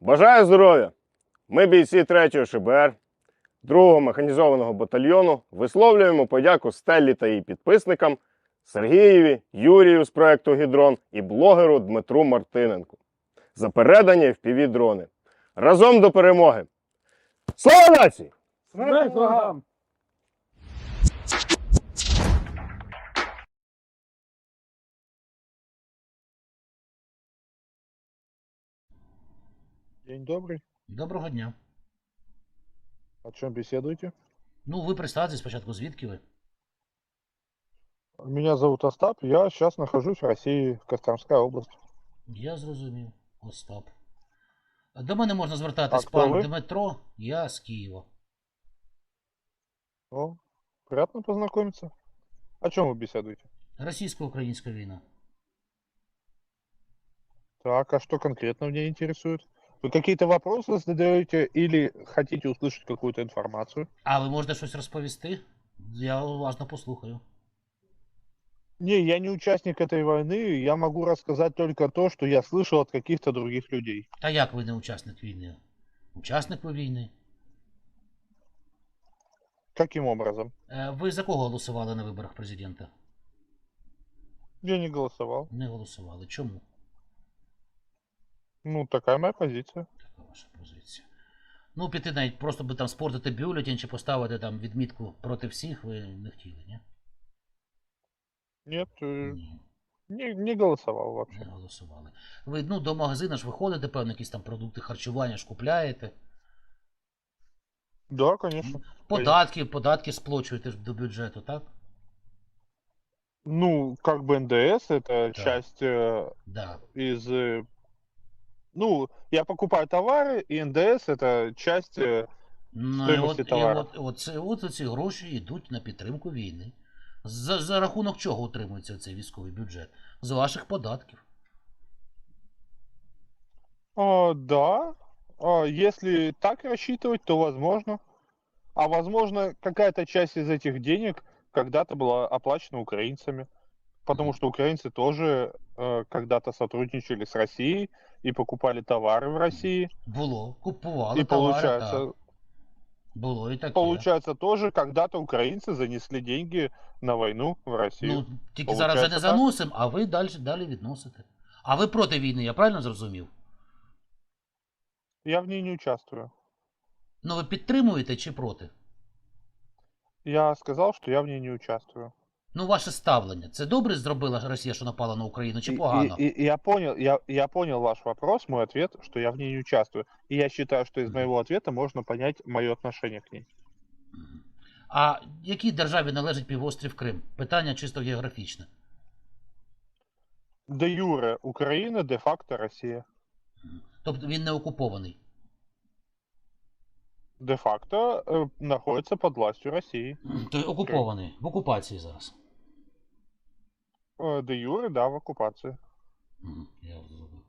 Бажаю здоров'я! Ми, бійці 3-го ШБР, 2-го механізованого батальйону, висловлюємо подяку Стеллі та її підписникам Сергієві, Юрію з проекту Гідрон і блогеру Дмитру Мартиненку за передані fpv дрони. Разом до перемоги! Слава нації! Смерть! День добрый. Доброго дня. О чем беседуете? Ну, ви представтесь спочатку, звідки ви? Меня зовут Остап. Я сейчас нахожусь в России, Костромская область. Я зрозумів. Остап. До мене можна звертатись А хто пан ви? Дмитро, я з Києва. О, приятно познакомиться. О чем вы беседуете? Російсько-українська війна. Так, а что конкретно меня интересует? Вы какие-то вопросы задаете или хотите услышать какую-то информацию? А ви можете щось розповісти? Я уважно послухаю. Не, я не участник этой войны, я могу рассказать только то, что я слышал от каких-то других людей. А як ви не учасник війни? Учасник ви війни? Каким образом? Е, Ви за кого голосували на виборах президента? Я не голосовал. Не голосували. Чому? Ну, такая моя позиция. Така ваша позиція. Ну, піти навіть просто би там спортити бюлетень чи поставити там відмітку проти всіх, ви не хотіли, ні? Нет, э, Ні. не, не голосовал Не вообще. голосували. Ви ну, до магазину ж виходите, певно, якісь там продукти харчування ж купляєте. Да, конечно. Податки, податки сплачуєте ж до бюджету, так? Ну, как бы НДС это Да. часть э, Да. из... э, Ну, я покупаю товары, и НДС это часть... э, Ну, і Стоїмості от, і товару. от, от, це, от ці гроші йдуть на підтримку війни. За, за рахунок чого утримується цей військовий бюджет? З ваших податків. а, да, а, если так рассчитывать, то возможно. А возможно, какая-то часть из этих денег когда-то была оплачена украинцами. Потому Мгм. что украинцы тоже э, когда-то сотрудничали с Россией и покупали товары в России. Було, купували И товари, получается, так. Було і таке. Получается, тоже когда-то украинцы занесли деньги на войну в Россию. Ну, тільки зараз вже не Получається так. заносимо, а ви далі, далі відносите. А ви проти війни, я правильно зрозумів? Я в ней не участвую. Ну ви підтримуєте чи проти? Я сказал, что я в ней не участвую. Ну, ваше ставлення. Це добре зробила Росія, що напала на Україну, чи погано? И, и- и я понял, я, я понял ваш вопрос, мой ответ, что я в ней не участвую. И я считаю, что из моего ответа можно понять мое отношение к ней. А якій державі належить півострів Крим? Питання чисто географічне. Де юре Украина, де-факто Россия. Мгм. Тобто він не окупований Де-факто э, находится под властью России. Тобто окупований. В окупації зараз. Э, де юре, да, в оккупации. Мгм. Я зрозумів.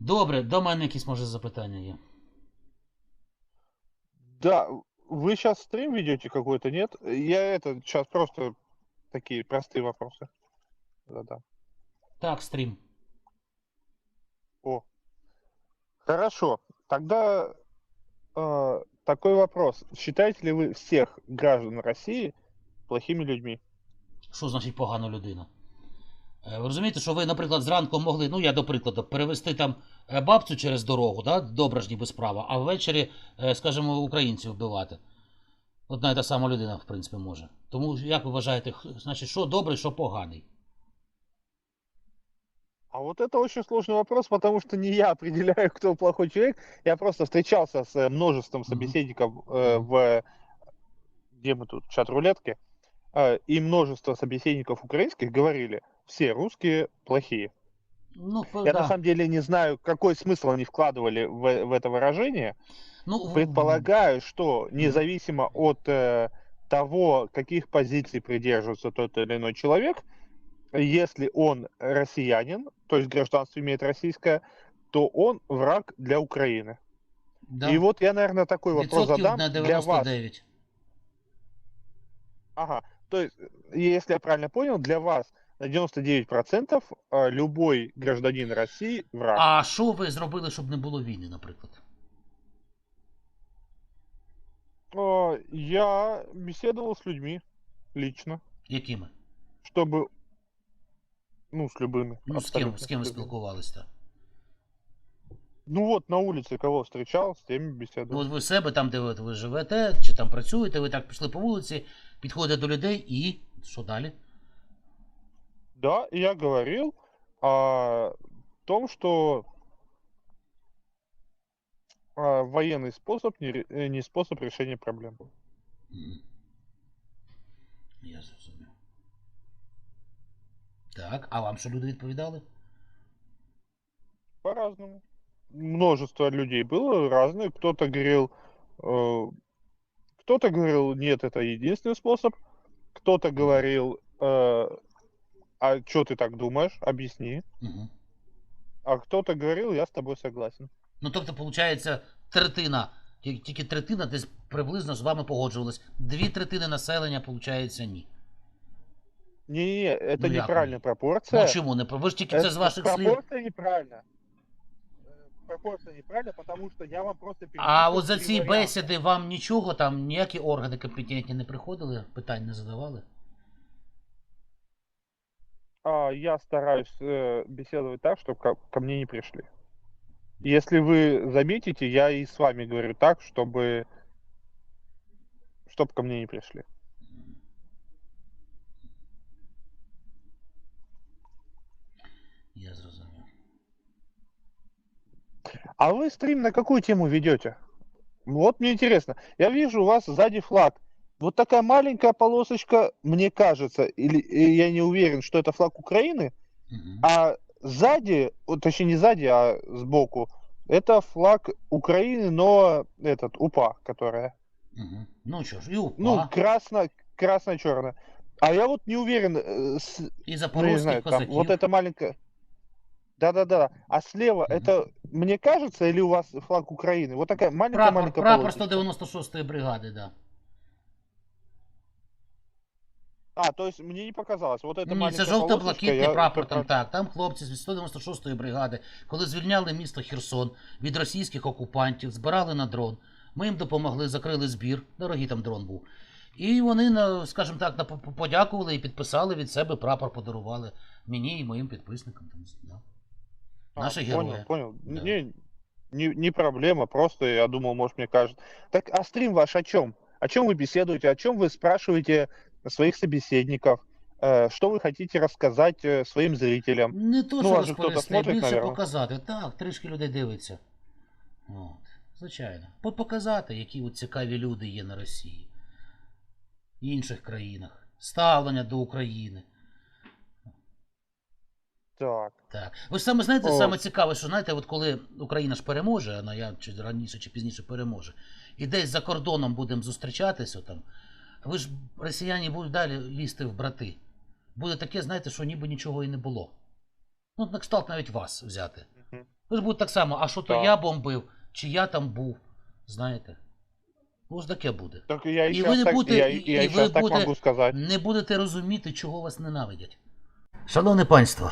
Добре, до мене якісь може запитання є. Да, вы сейчас стрим ведете какой-то, нет? Я это сейчас просто такие простые вопросы задам. Так, стрім. О, хорошо. Тогда э, такой вопрос. Считаете ли вы всех граждан России плохими людьми? Що значить погана людина? Е, Ви розумієте, що ви, наприклад, зранку могли, ну я до прикладу, перевести там е, бабцю через дорогу, да? добра ж ніби справа, а ввечері, е, скажімо, українців вбивати. Одна і та сама людина, в принципі, може. Тому як ви вважаєте, значить, що добрий, що поганий? А вот это очень сложный вопрос, потому что не я определяю, кто плохой человек. Я просто встречался с э, множеством собеседников э, в где мы тут чат рулетки, э, и множество собеседников украинских говорили, все русские плохие. Ну, Я да. на самом деле не знаю, какой смысл они вкладывали в, в это выражение. ну, Предполагаю, что независимо от э, того, каких позиций придерживается тот или иной человек, если он россиянин, то есть гражданство имеет российское, то он враг для Украины. да. И вот я, наверное, такой вопрос Відсотків задам на для вас. 99. Ага, то есть, э, если я правильно понял, для вас на 99% э, любой гражданин России враг. А що ви зробили, щоб не було війни, наприклад? А, Я беседовал с людьми лично, Якими? чтобы... Ну, с любыми. Ну, з ким, абсолютно з ким ви любыми. спілкувалися? Ну вот, на улице кого встречал, с теми Ну, беседовал. от ви в себе, там, де ви, ви живете, чи там працюєте, ви так пішли по вулиці, підходите до людей і що далі? Да, и я говорил о том, что а, военный способ не, ре- э, не способ решения проблем. Мгм. Я зрозумів. Так, а вам що люди відповідали? По-разному. Множество людей было разных. Кто-то говорил, э, кто-то говорил, нет, это единственный способ. Кто-то говорил, э, а что ты так думаешь? Объясни. Угу. А кто-то говорил, я с тобой согласен. Ну, тобто, виходить, третина, ті- тільки третина десь приблизно з вами погоджувалась. Дві третини населення, виходить, ні. Не-не-не, это Ну, я неправильная Ну, пропорция. чому не? Ви ж тільки це Это з ваших слів. пропорция неправильная. Э, Пропорция неправильная, потому что я вам просто А перечислил от за три ці варианта. бесіди вам нічого, там ніякі органи компетентні не приходили, питань не задавали? А, я стараюсь э, беседовать так, чтобы ко, ко мне не пришли. Если вы заметите, я и с вами говорю так, чтобы чтобы ко мне не пришли. Я зрозумів. А вы стрим на какую тему ведете? Вот мне интересно. Я вижу у вас сзади флаг. Вот такая маленькая полосочка, мне кажется, или э, я не уверен, что это флаг Украины, Угу. а сзади, вот, точнее не сзади, а сбоку, это флаг Украины, но этот УПА, которая. Угу. Ну що ж, і УПА, Ну, красно, красно-черно. А я вот не уверен, э, с- і ну, я не запорозьких знаю, там, козаків. вот это маленькая. Да-да-да. А слева Мгм. это, мне кажется, или у вас флаг Украины? Вот такая Прапор, маленькая-маленькая прапор полосочка. 196-ї бригади, да. А, то есть мне не показалось. Вот это Ні, це маленькая жовто-блакитний полосочка, я прапор как там раз- так. Там хлопці з 196-ї бригади, коли звільняли місто Херсон від російських окупантів, збирали на дрон. Ми їм допомогли, закрили збір. Дорогий там дрон був. І вони, на, скажімо так, на- по- подякували і підписали від себе прапор, подарували мені і моїм підписникам. Там, да. А, Наши понял, герои. понял. Да. Не, не, не проблема, просто я думал, может, мне кажется. Так, а стрим ваш о чем? О чем вы беседуете? О чем вы спрашиваете своих собеседников? Э, Что вы хотите рассказать э, своим зрителям? Не то, Ну, що вас же хтось розповісти, смотрить, більше наверно. показати. Так, трішки людей дивиться. От, звичайно. По- Показати, які от цікаві люди є на Росії, в інших країнах, ставлення до України. Так. Так. Ви ж саме знаєте, О. саме цікаве, що знаєте, от коли Україна ж переможе, вона я чи раніше чи пізніше переможе, і десь за кордоном будемо зустрічатися там, ви ж росіяни будуть далі лізти в брати. Буде таке, знаєте, що ніби нічого і не було. Ну, на кшталт навіть вас взяти. Ви ж будете так само, а що то Так. я бомбив, чи я там був, знаєте. Ось таке буде. Так я и И сейчас вы так, будете- я, я и и так будете- могу сказать. Не будете розуміти, чого вас ненавидять. Шановне панство,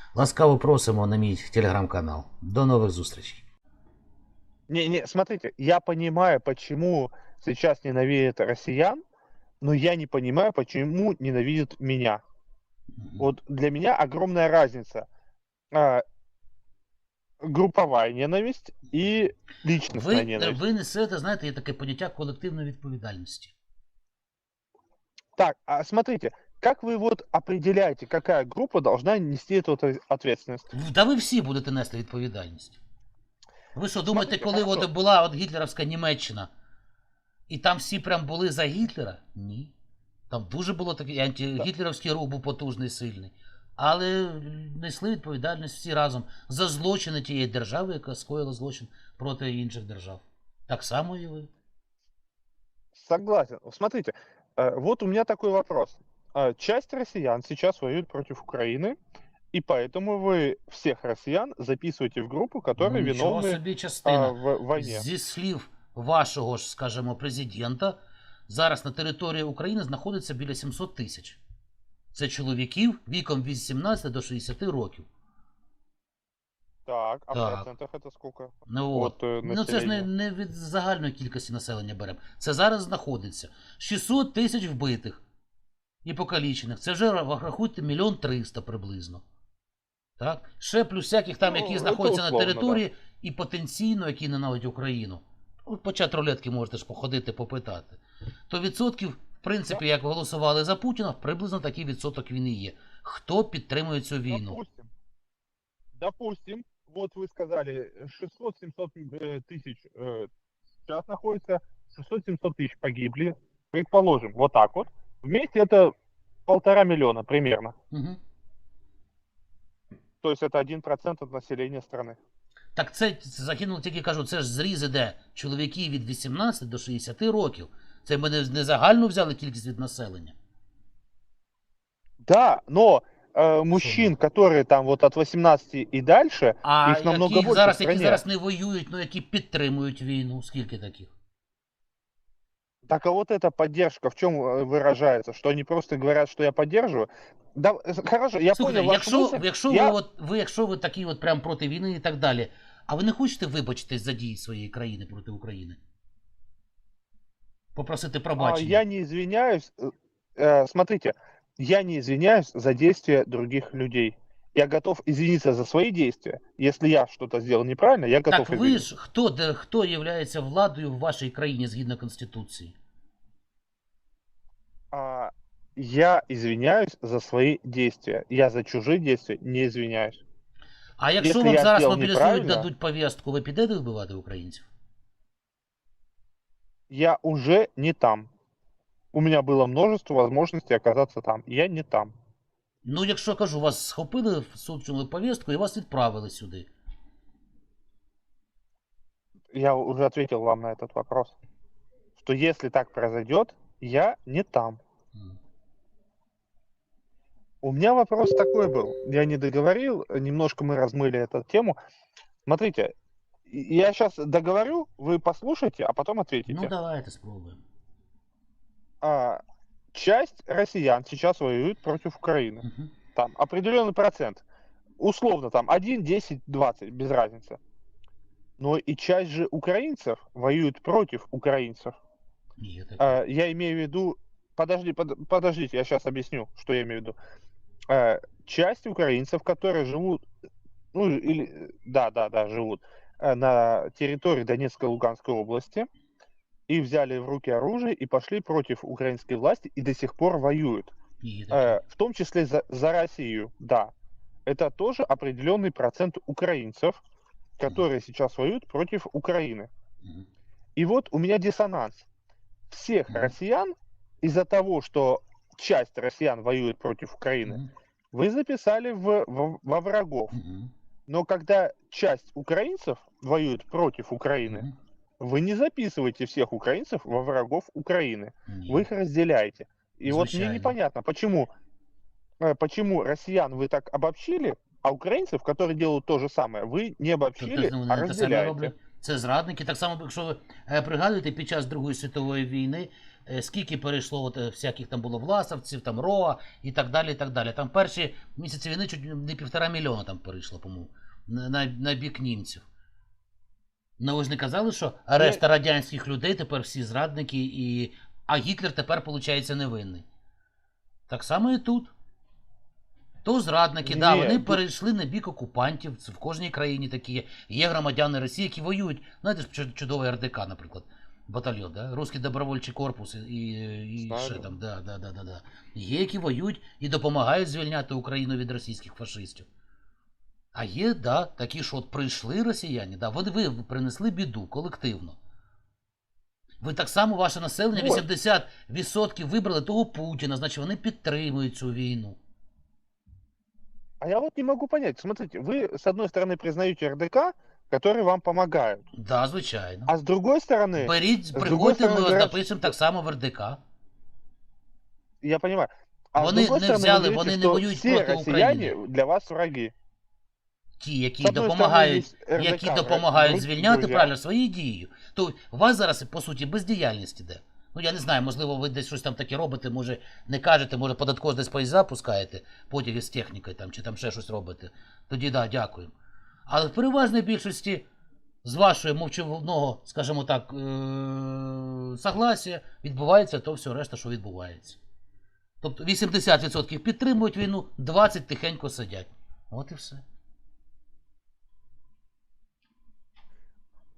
Ласкаво просимо на мій телеграм-канал. До нових зустрічей. Не, не, смотрите, я понимаю, почему сейчас ненавидят россиян, но я не понимаю, почему ненавидят меня. Вот для меня огромная разница. А, групповая ненависть и личностная Ви, ненависть. ви несете, знаєте, є таке поняття колективної відповідальності. Так, а смотрите, как вы вот определяете, какая группа должна нести эту отве- ответственность? Та ви всі будете нести відповідальність. Ви що думаєте, Смотрите, коли хорошо. от була от гітлерівська Німеччина, і там всі прям були за Гітлера? Ні. Там дуже було такий антигітлерівський рух був потужний, сильний. але несли відповідальність всі разом за злочини тієї держави, яка скоїла злочин проти інших держав. Так само і ви. Согласен. Смотрите, э, вот у меня такой вопрос. Э, Часть россиян сейчас воюет против Украины, и поэтому вы всех россиян записываете в группу, которые Ну, нічого виновны собі а, частина. в войне. Зі слів вашого ж, скажімо, президента, зараз на території України знаходиться біля 700 тисяч. Це чоловіків віком від 18 до 60 років. Так, а Так. в процентах это сколько? Ну, от. От, е, ну це ж не, населення. не від загальної кількості населення беремо. Це зараз знаходиться 600 тисяч вбитих і покалічених. Це вже рахуйте мільйон триста приблизно. Так? Ще плюс всяких там, Ну, які це знаходяться на условно, території і потенційно, які ненавидять Україну. Ну, Почати рулетки можете ж походити, попитати. То відсотків, в принципі, як голосували за Путіна, приблизно такий відсоток він і є. Хто підтримує цю війну? Допустим, допустим, вот вы сказали, 600-700 э, тысяч э, сейчас находится, 600-700 тысяч погибли, предположим, вот так вот. Вместе это полтора миллиона примерно. Угу. То есть это 1% от населения страны. Так це, це закинули тільки кажу, це ж зріз іде чоловіків від 18 до 60 років. Це ми не, не загальну взяли кількість від населення. Да, но э, мужчин, которые там вот от 18 и дальше, А Їх намного які більше зараз, в які стране. зараз не воюють, ну які підтримують війну, скільки таких? так а вот эта поддержка в чем э, выражается? Что они просто говорят, что я поддерживаю? Да, э, хорошо, я Слухайте, понял ваш якщо, мысль. якщо Я- ви от ви, якщо ви такі от прям проти війни і так далі, а ви не хочете вибачитись за дії своєї країни проти України? Попросити А, пробачення. я не извиняюсь. э, э, смотрите, я не извиняюсь за действия других людей. Я готов извиниться за свои действия. Если я что-то сделал неправильно, я готов Так ви извиниться. ж хто, де, хто є владою в вашій країні згідно Конституції? А, я извиняюсь за свои действия. Я за чужие действия не извиняюсь. А якщо Якщо вам я зараз зробив мобілізують, неправильно- дадуть повістку, ви підете вбивати українців? Я уже не там. У меня было множество возможностей оказаться там. Я не там. Ну, якщо кажу, вас схопили, всунули повістку і вас відправили сюди. Я уже ответил вам на этот вопрос. Что если так произойдет, я не там. М. У меня вопрос такой был. Я не договорил, немножко мы размыли эту тему. Смотрите, и- я сейчас договорю, вы послушайте, а потом ответите. Ну, давайте спробуємо. А, часть россиян сейчас воюет против Украины. Мгм. Там определенный процент. Условно там 1, 10, 20, без разницы. Но и часть же украинцев воюет против украинцев. Є таке. А, я имею в виду... Подожди, под- подождите, я сейчас объясню, что я имею в виду. А, часть украинцев, которые живут, ну или, да, да, да, живут э, на территории Донецкой и Луганской области, и взяли в руки оружие и пошли против украинской власти и до сих пор воюют. Э, в том числе за, за Россию, да. Это тоже определенный процент украинцев, которые сейчас воюют против Украины. Мгм. И вот у меня диссонанс. Всех Мгм. россиян из-за того, что часть россиян воюет против Украины, Мгм. вы записали в, в- во врагов. Мгм. Но когда часть украинцев воюет против Украины. вы не записываете всех украинцев во врагов Украины. Ні. Вы их разделяете. И вот мне Звичайно. непонятно, почему, э, почему россиян вы так обобщили, а украинцев, которые делают то же самое, вы не обобщили, Тобто вони а не те саме разделяете. роблять. Це зрадники. Так само, якщо ви е, пригадуєте, під час Другої світової війни, е, скільки перейшло от, е, всяких там було власовців, там РОА і так далі. і так далі. Там перші місяці війни чуть не півтора мільйона там перейшло, по-моєму, на, на, на бік німців. Ну ви ж не казали, що решта радянських людей тепер всі зрадники, і... а Гітлер тепер, виходить, невинний. Так само і тут. То зрадники, да, вони перейшли на бік окупантів. Це в кожній країні такі є. Є громадяни Росії, які воюють. Знаєте, чу- чудовий РДК, наприклад. Батальйон, да? Руський добровольчий корпус і, і ще там, да, да, да, да, да. Є, які воюють і допомагають звільняти Україну від російських фашистів. А є, да, такі, що от прийшли росіяни, да, вони ви принесли біду колективно. Ви так само, ваше населення, Вот. 80% вибрали того Путіна, значить вони підтримують цю війну. А я вот не могу понять. Смотрите, вы с одной стороны признаете РДК, которые вам помогают, Да, звичайно. а с другой стороны, Беріть, другої приходьте, ми сторони, вас грач- напишемо так само в РДК. я понимаю. А Вони с другой не стороны, взяли, вы говорите, вони не что воюють все проти россияне України. для вас враги. Ті, які З допомагають, сторони, які РДК, допомагають друг- звільняти друзі. правильно своєю дією, то у вас зараз по суті бездіяльність іде. Ну я не знаю, можливо, ви десь щось там таке робите, може не кажете, може податково десь поїзда пускаєте, потяги з технікою там, чи там ще щось робите. Тоді да, дякуємо. Але в переважній більшості з вашої мовчаного, скажімо так, е- согласія відбувається то все решта, що відбувається. Тобто 80% підтримують війну, 20% тихенько сидять. От і все.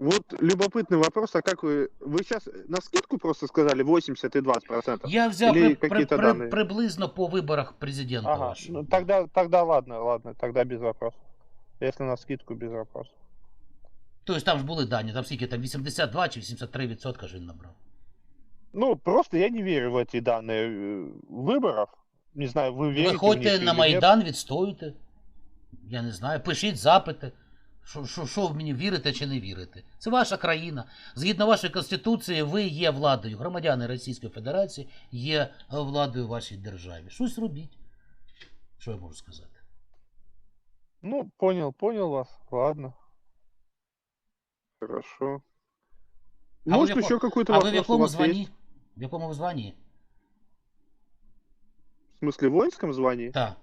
Вот любопытный вопрос, а как вы... Вы сейчас на скидку просто сказали 80 и 20 процентов? Я взяв Или при, при, какие-то при- данные? приблизно по виборах президента Ага, вашого. ну, тогда, тогда ладно, ладно, тогда без вопросов. Если на скидку, без вопросов. Тобто там ж були дані, там скільки там 82 чи 83 відсотка ж він набрав. Ну, просто я не верю в эти данные э, выборов. Не знаю, вы верите в Виходьте них на или Майдан, відстоюйте. Я не знаю, пишіть запити. Що, що, що ви мені вірите чи не вірите? Це ваша країна. Згідно вашої конституції, ви є владою. Громадяни Російської Федерації є е, владою в вашій державі. Щось робіть. Що я можу сказати? нет? Ну, понял, понял вас. Ладно. Хорошо. А вы Может, в яко- еще какой-то А вопрос ви в у якому вас званні? есть? В якому ви званні? В смысле, в воинском звании? Так.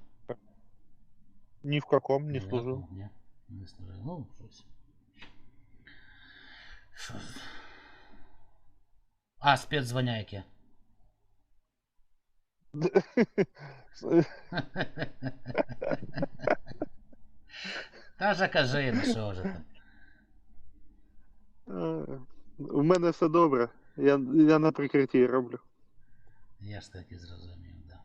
Ни в каком не Ні, служил. якому, Ні, Не служив. Ну, щось. Що? А, спецзвання яке? Та же кажи, ну що ж там. У мене все добре. Я, я на прикритті роблю. Я ж так і зрозумів, да.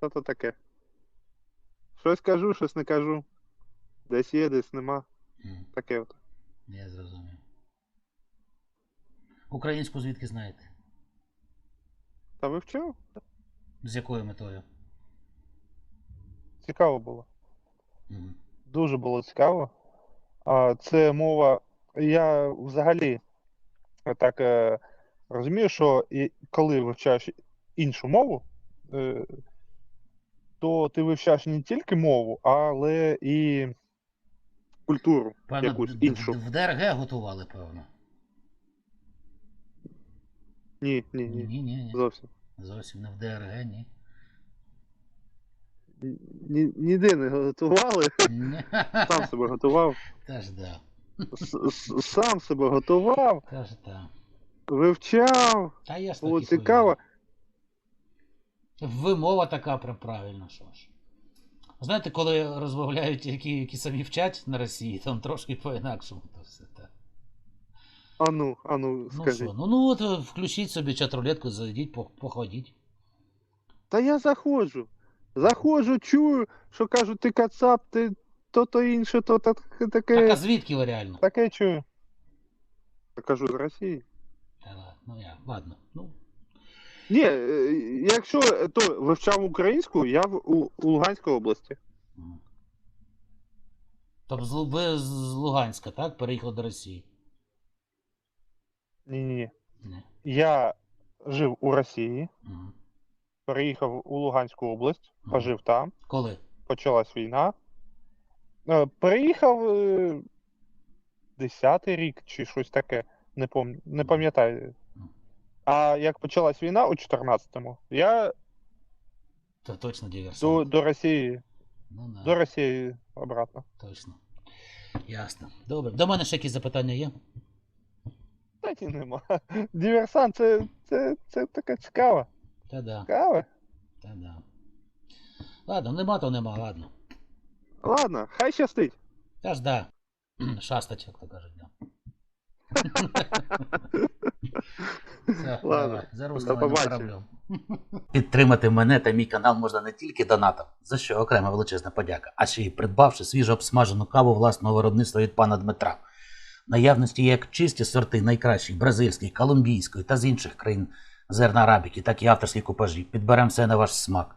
Та то таке. Щось кажу, щось не кажу. Десь є, десь нема. Таке от. Я зрозумів. Українську звідки знаєте? Та вивчив? З якою метою? Цікаво було. Мгм. Дуже було цікаво. А, Це мова. Я взагалі так е, розумію, що і коли вивчаєш іншу мову, е, то ти вивчаєш не тільки мову, але і культуру Певно, якусь іншу. в ДРГ готували, певно. Ні, ні, Ні, ні. ні, ні. Зовсім. Зовсім не в ДРГ, ні. Ні, ніде не готували. Сам себе готував. Та ж да. Сам себе готував, Та ж да. вивчав. Та я Було цікаво. Вимова така прям правильна, що ж. Знаєте, коли розмовляють які, які самі вчать на Росії, там трошки по-інакшому то все так. А ну, а ну, Ну скажіть. що, ну, ну от е, включіть собі чат-рулетку, зайдіть, по- походіть. Та я заходжу. Заходжу, чую, що кажуть, ти кацап, ти то-то інше, то так- Так, а таке. звідки ви реально? Таке чую. Я кажу з Росії. Та ладно, ну я, ладно. Ну, Ні, е, якщо е, то вивчав українську, я в у, у Луганській області. Тобто з ви з Луганська, так? Переїхали до Росії? Ні, ні. Я жив у Росії, Мгм. переїхав у Луганську область, Мгм. пожив там, Коли? почалась війна. Е, Переїхав е, 10-й рік чи щось таке. Не пам... не пам'ятаю. А як почалась війна у 14-му, я То точно диверсант. до Росії, Ну, да. до Росії обратно. Точно. Ясно. Добре. До мене ще якісь запитання є? Та ні, нема. Диверсант, це, це, це таке цікаво. Та да, Цікаво. та да. Ладно, нема, то нема, ладно. Ладно, хай щастить. Та ж да. Шастать, як то кажуть, да. Все, Ладно, давай, за до русским кораблем. Підтримати мене та мій канал можна не тільки донатом, за що окрема величезна подяка, а ще й придбавши свіжу обсмажену каву власного виробництва від пана Дмитра. Наявності як чисті сорти найкращих бразильської, колумбійської та з інших країн зерна арабіки, так і авторські купажі. Підберемо все на ваш смак.